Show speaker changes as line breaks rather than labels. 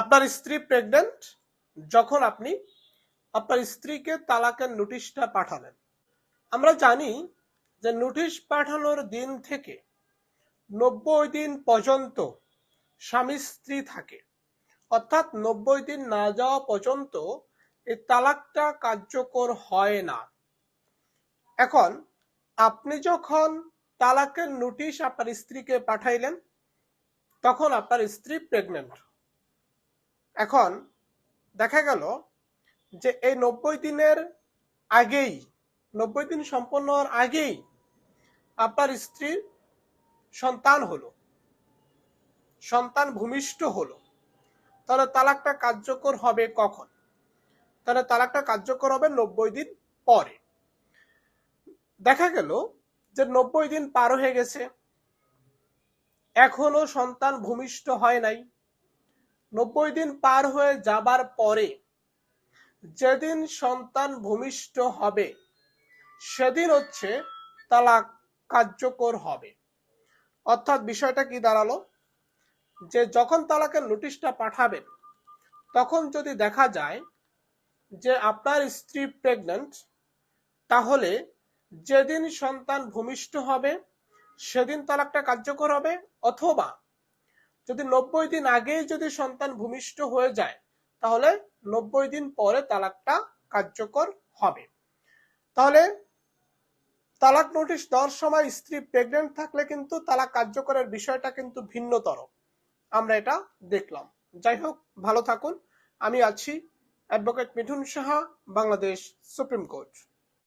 আপনার স্ত্রী প্রেগনেন্ট যখন আপনি আপনার স্ত্রীকে তালাকের নোটিশটা পাঠালেন। আমরা জানি যে নোটিশ পাঠানোর দিন থেকে নব্বই দিন পর্যন্ত স্বামী স্ত্রী থাকে। অর্থাৎ নব্বই দিন না যাওয়া পর্যন্ত এই তালাকটা কার্যকর হয় না। এখন আপনি যখন তালাকের নোটিশ আপনার স্ত্রীকে পাঠাইলেন, তখন আপনার স্ত্রী প্রেগনেন্ট এখন দেখা গেল যে এই নব্বই দিনের আগেই, নব্বই দিন সম্পন্ন হওয়ার আগেই আপনার স্ত্রীর সন্তান হলো। সন্তান ভূমিষ্ঠ হলো। তাহলে তালাকটা কার্যকর হবে কখন? তাহলে তালাকটা কার্যকর হবে নব্বই দিন পরে। দেখা গেল যে নব্বই দিন পার হয়ে গেছে। এখনও সন্তান ভূমিষ্ঠ হয় নাই। নব্বই দিন পার হয়ে যাবার পরে যেদিন সন্তান ভূমিষ্ঠ হবে, সেদিন হচ্ছে তালাক কার্যকর হবে। অর্থাৎ বিষয়টা কি দাঁড়াল? যে যখন তালাকের নোটিশটা পাঠাবেন, তখন যদি দেখা যায় যে আপনার স্ত্রী প্রেগন্যান্ট তাহলে যেদিন সন্তান ভূমিষ্ঠ হবে, সেদিন তালাকটা কার্যকর হবে, অথবা যদি নব্বই দিন আগেই যদি সন্তান ভূমিষ্ঠ হয়ে যায়, তাহলে নব্বই দিন পরে তালাকটা কার্যকর হবে। তাহলে তালাক নোটিশ দেওয়ার সময় স্ত্রী প্রেগনেন্ট থাকলে কিন্তু তালাক কার্যকরের বিষয়টা কিন্তু ভিন্নতর। আমরা এটা দেখলাম। যাই হোক, ভালো থাকুন। আমি আছি advocate Mithun Saha, Bangladesh supreme court.